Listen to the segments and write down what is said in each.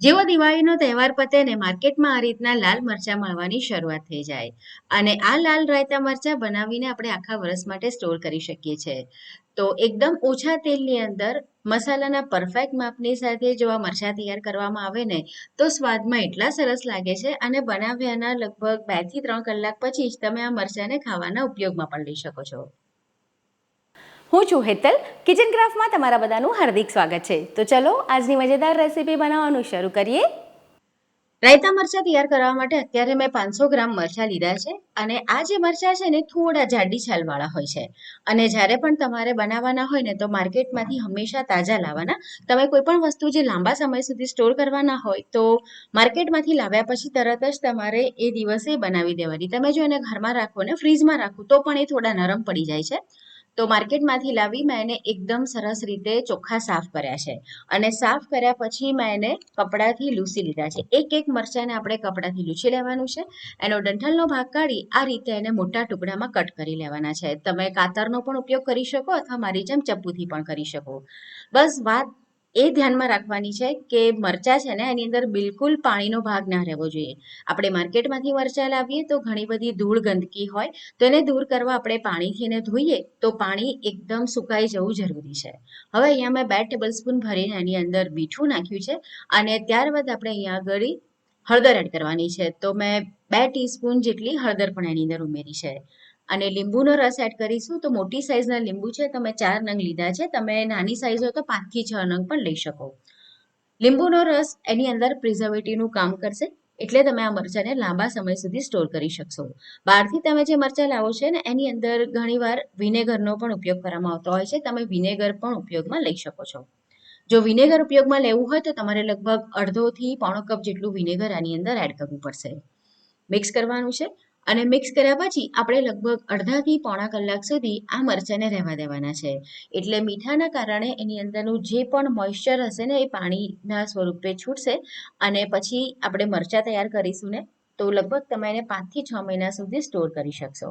જેવો દિવાળીનો તહેવાર પતે ને માર્કેટમાં આ રીતના લાલ મરચાં મળવાની શરૂઆત થઈ જાય. અને આ લાલ રાયતા મરચાં બનાવીને આપણે આખા વર્ષ માટે સ્ટોર કરી શકીએ છીએ. તો એકદમ ઓછા તેલની અંદર મસાલાના પરફેક્ટ માપની સાથે જો આ મરચાં તૈયાર કરવામાં આવે ને, તો સ્વાદમાં એટલા સરસ લાગે છે અને બનાવ્યાના લગભગ બેથી ત્રણ કલાક પછી જ તમે આ મરચાંને ખાવાના ઉપયોગમાં પણ લઈ શકો છો. હું છું હેતલ. કિચન ક્રાફ્ટમાં તમારા બધાનું હાર્દિક સ્વાગત છે. તો ચલો, આજની મજેદાર રેસીપી બનાવવાનું શરૂ કરીએ. રાયતા મરચાં તૈયાર કરવા માટે અત્યારે મેં પાંચસો ગ્રામ મરચાં લીધા છે અને આ જે મરચાં છે ને, થોડા જાડી છાલવાળા હોય છે. અને જ્યારે પણ તમારે બનાવવાના હોય ને, તો માર્કેટમાંથી હંમેશા તાજા લાવવાના. તમે કોઈ પણ વસ્તુ જે લાંબા સમય સુધી સ્ટોર કરવાના હોય, તો માર્કેટમાંથી લાવ્યા પછી તરત જ તમારે એ દિવસે બનાવી દેવાની. તમે જો એને ઘરમાં રાખો ને, ફ્રીજમાં રાખો, તો પણ એ થોડા નરમ પડી જાય છે. તો માર્કેટમાંથી લાવી મેં એને એકદમ સરસ રીતે ચોખ્ખા સાફ કર્યા છે. અને સાફ કર્યા પછી મેં એને કપડાથી લૂસી લીધા છે. એક એક મરચાંને આપણે કપડાથી લૂછી લેવાનું છે. એનો ડંઠલનો ભાગ કાઢી આ રીતે એને મોટા ટુકડામાં કટ કરી લેવાના છે. તમે કાતરનો પણ ઉપયોગ કરી શકો અથવા મારી જેમ ચપ્પુથી પણ કરી શકો. બસ વાત એ ધ્યાનમાં રાખવાની છે કે મરચાં છે ને, એની અંદર બિલકુલ પાણીનો ભાગ ના રહેવો જોઈએ. આપણે માર્કેટમાંથી મરચાં લાવીએ તો ઘણી બધી ધૂળ ગંદકી હોય, તો એને દૂર કરવા આપણે પાણીથી એને ધોઈએ તો પાણી એકદમ સુકાઈ જવું જરૂરી છે. હવે અહીંયા મેં બે ટેબલ સ્પૂન ભરીને એની અંદર મીઠું નાખ્યું છે અને ત્યારબાદ આપણે અહીંયા આગળ હળદર એડ કરવાની છે. તો મેં બે ટીસ્પૂન જેટલી હળદર પણ એની અંદર ઉમેરી છે. અને લીંબુનો રસ એડ કરીશું તો મોટી સાઈઝના લીંબુ છે, તમે ચાર નંગ લીધા છે, તમે નાની સાઈઝ હોય તો પાંચથી છ નંગ પણ લઈ શકો. લીંબુનો રસ એની અંદર પ્રિઝર્વેટિવનું કામ કરશે, એટલે તમે આ મરચાંને લાંબા સમય સુધી સ્ટોર કરી શકશો. બહારથી તમે જે મરચાં લાવો છે ને, એની અંદર ઘણીવાર વિનેગરનો પણ ઉપયોગ કરવામાં આવતો હોય છે, તમે વિનેગર પણ ઉપયોગમાં લઈ શકો છો. જો વિનેગર ઉપયોગમાં લેવું હોય તો તમારે લગભગ અડધોથી પોણો કપ જેટલું વિનેગર આની અંદર એડ કરવું પડશે. મિક્સ કરવાનું છે અને મિક્સ કર્યા પછી આપણે લગભગ અડધાથી પોણા કલાક સુધી આ મરચાંને રહેવા દેવાના છે. એટલે મીઠાના કારણે એની અંદરનું જે પણ મોઇશ્ચર હશે ને એ પાણીના સ્વરૂપે છૂટશે અને પછી આપણે મરચાં તૈયાર કરીશું ને તો લગભગ તમે એને પાંચથી છ મહિના સુધી સ્ટોર કરી શકશો.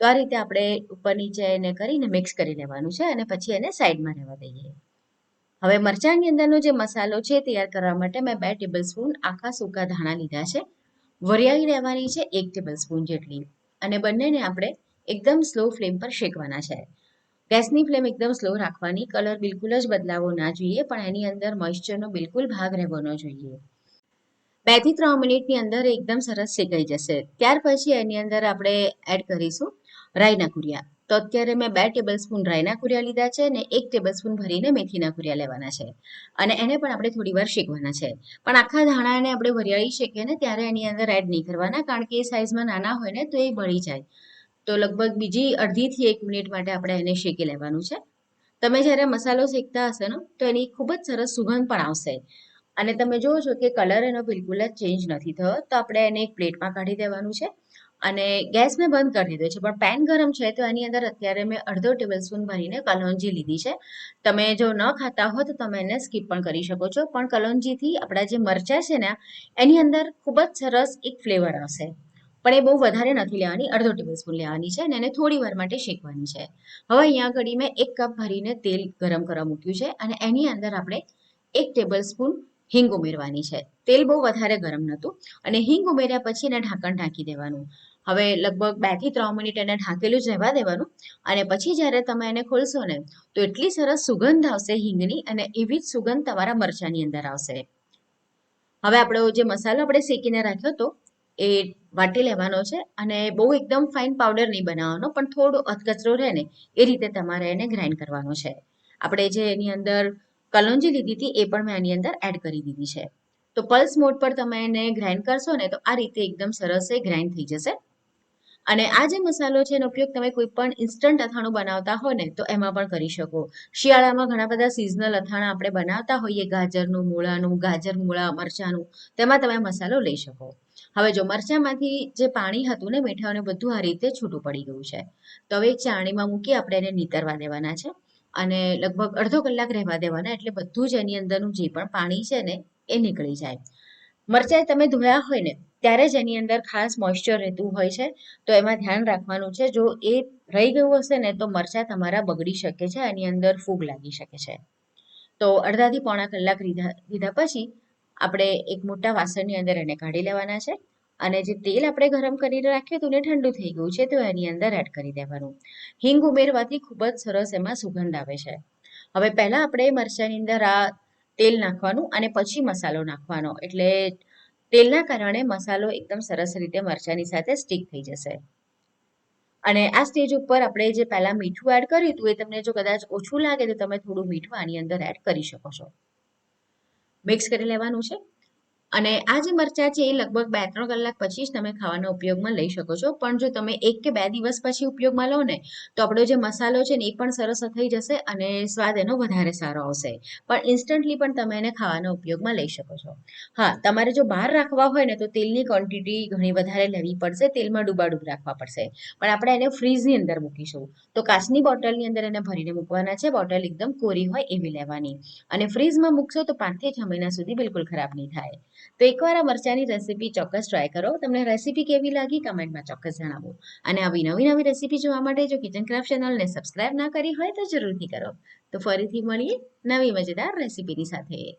તો આ રીતે આપણે ઉપર નીચે એને કરીને મિક્સ કરી લેવાનું છે અને પછી એને સાઈડમાં રહેવા દઈએ. હવે મરચાંની અંદરનો જે મસાલો છે તૈયાર કરવા માટે મેં બે ટેબલ સ્પૂન આખા સૂકા ધાણા લીધા છે. વરિયાળી લેવાની છે એક ટેબલ સ્પૂન જેટલી. અને બંનેને આપણે એકદમ સ્લો ફ્લેમ પર શેકવાના છે. ગેસની ફ્લેમ એકદમ સ્લો રાખવાની કલર બિલકુલ જ બદલાવો ના જોઈએ, પણ એની અંદર મોઇશ્ચરનો બિલકુલ ભાગ રહેવો ન જોઈએ. બેથી ત્રણ મિનિટની અંદર એકદમ સરસ શેકાઈ જશે. ત્યાર પછી એની અંદર આપણે એડ કરીશું રાઈના કુરિયા તો અત્યારે મેં બે ટેબલ સ્પૂન રાઈના કુરિયા લીધા છે અને એક ટેબલ સ્પૂન ભરીને મેથીના કુરિયા લેવાના છે. અને એને પણ આપણે થોડી વાર શેકવાના છે. પણ આખા ધાણાને આપણે વરિયાળી શેકીએ ને ત્યારે એની અંદર એડ નહીં કરવાના કારણ કે એ સાઇઝમાં નાના હોય ને તો એ બળી જાય. તો લગભગ બીજી અડધીથી એક મિનિટ માટે આપણે એને શેકી લેવાનું છે. તમે જ્યારે મસાલો શેકતા હશે ને, તો એની ખૂબ જ સરસ સુગંધ પણ આવશે. અને તમે જુઓ છો કે કલર એનો બિલકુલ જ ચેન્જ નથી થયો, તો આપણે એને એક પ્લેટમાં કાઢી દેવાનું છે. અને ગેસ મેં બંધ કરી દીધો છે. પણ પેન ગરમ છે તો એની અંદર અત્યારે મેં અડધો ટેબલ સ્પૂન ભરીને કલોંજી લીધી છે. તમે જો ન ખાતા હો તો તમે એને સ્કીપ પણ કરી શકો છો. પણ કલોંજીથી આપણા જે મરચાં છે ને, એની અંદર ખૂબ જ સરસ એક ફ્લેવર આવશે. પણ એ બહુ વધારે નથી લેવાની, અડધો ટેબલ સ્પૂન લેવાની છે અને એને થોડી વાર માટે શેકવાની છે. હવે અહીંયા આગળ મેં એક કપ ભરીને તેલ ગરમ કરવા મૂક્યું છે અને એની અંદર આપણે એક ટેબલ સ્પૂન હિંગ ઉમેરવાની છે. તેલ બહુ વધારે ગરમ નહોતું અને હિંગ ઉમેર્યા પછી એને ઢાંકણ ઢાંકી દેવાનું. હવે લગભગ બેથી ત્રણ મિનિટ એને ઢાંકેલું જ રહેવા દેવાનું. અને પછી જ્યારે તમે એને ખોલશો ને, તો એટલી સરસ સુગંધ આવશે હિંગની અને એવી જ સુગંધ તમારા મરચાંની અંદર આવશે. હવે આપણો જે મસાલો આપણે શેકીને રાખ્યો હતો એ વાટી લેવાનો છે અને બહુ એકદમ ફાઇન પાવડર નહીં બનાવવાનો, પણ થોડો અધકચરો રહે ને, એ રીતે તમારે એને ગ્રાઇન્ડ કરવાનો છે. આપણે જે એની અંદર કલોંજી લીધી હતી, એ પણ મેં એની અંદર એડ કરી દીધી છે. તો પલ્સ મોડ પર તમે એને ગ્રાઇન્ડ કરશો ને, તો આ રીતે એકદમ સરસ એ ગ્રાઇન્ડ થઈ જશે. અને આ જે મસાલો છે એનો ઉપયોગ તમે કોઈ પણ ઇન્સ્ટન્ટ અથાણું બનાવતા હો ને, તો એમાં પણ કરી શકો. શિયાળામાં ઘણા બધા સિઝનલ અથાણા આપણે બનાવતા હોઈએ, ગાજરનું, મૂળાનું, ગાજર, મૂળા, મરચાંનું, તેમાં તમે મસાલો લઈ શકો. હવે જો મરચાંમાંથી જે પાણી હતું ને, મીઠાઓને બધું આ રીતે છૂટું પડી ગયું છે. તો હવે એક ચાણીમાં મૂકી આપણે એને નીતરવા દેવાના છે. અને લગભગ અડધો કલાક રહેવા દેવાના, એટલે બધું જ એની અંદરનું જે પણ પાણી છે ને, એ નીકળી જાય. મરચાં તમે ધોયા હોય ને ત્યારે જ એની અંદર ખાસ મોઇશ્ચર રહેતું હોય છે. તો એમાં ધ્યાન રાખવાનું છે, જો એ રહી ગયું હશે ને, તો મરચાં તમારા બગડી શકે છે, એની અંદર ફૂગ લાગી શકે છે. તો અડધાથી પોણા કલાક લીધા લીધા પછી આપણે એક મોટા વાસણની અંદર એને કાઢી લેવાના છે અને જે તેલ આપણે ગરમ કરીને રાખ્યું હતું ને, ઠંડુ થઈ ગયું છે, તો એની અંદર એડ કરી દેવાનું. હિંગ ઉમેરવાથી ખૂબ જ સરસ એમાં સુગંધ આવે છે. હવે પહેલાં આપણે મરચાંની અંદર આ તેલ નાખવાનું અને પછી મસાલો નાખવાનો. એટલે તેલના કારણે મસાલો એકદમ સરસ રીતે મરચાંની સાથે સ્ટીક થઈ જશે. અને આ સ્ટેજ ઉપર આપણે જે પહેલા મીઠું એડ કર્યું હતું, એ તમને જો કદાચ ઓછું લાગે તો તમે થોડું મીઠું આની અંદર એડ કરી શકો છો. મિક્સ કરી લેવાનું છે. અને આ જે મરચાં છે એ લગભગ બે ત્રણ કલાક પછી જ તમે ખાવાના ઉપયોગમાં લઈ શકો છો. પણ જો તમે એક કે બે દિવસ પછી ઉપયોગમાં લો ને, તો આપણો જે મસાલો છે ને એ પણ સરસ થઈ જશે અને સ્વાદ એનો વધારે સારો આવશે. પણ ઇન્સ્ટન્ટલી પણ તમે એને ખાવાના ઉપયોગમાં લઈ શકો છો. હા, તમારે જો બહાર રાખવા હોય ને, તો તેલની ક્વોન્ટિટી ઘણી વધારે લેવી પડશે. તેલમાં ડૂબાડૂબ રાખવા પડશે. પણ આપણે એને ફ્રીઝની અંદર મૂકીશું. તો કાચની બોટલની અંદર એને ભરીને મૂકવાના છે. બોટલ એકદમ કોરી હોય એવી લેવાની. અને ફ્રીઝમાં મૂકશો તો પાંચથી છ મહિના સુધી બિલકુલ ખરાબ નહીં થાય. તો એકવાર આ મરચાંની રેસીપી ચોક્કસ ટ્રાય કરો. તમને રેસીપી કેવી લાગી કમેન્ટમાં ચોક્કસ જણાવો. અને આવી નવી નવી રેસીપી જોવા માટે જો કિચન ક્રાફ્ટ ચેનલને સબસ્ક્રાઇબ ના કરી હોય તો જરૂરથી કરો. તો ફરીથી મળીએ નવી મજેદાર રેસીપીની સાથે.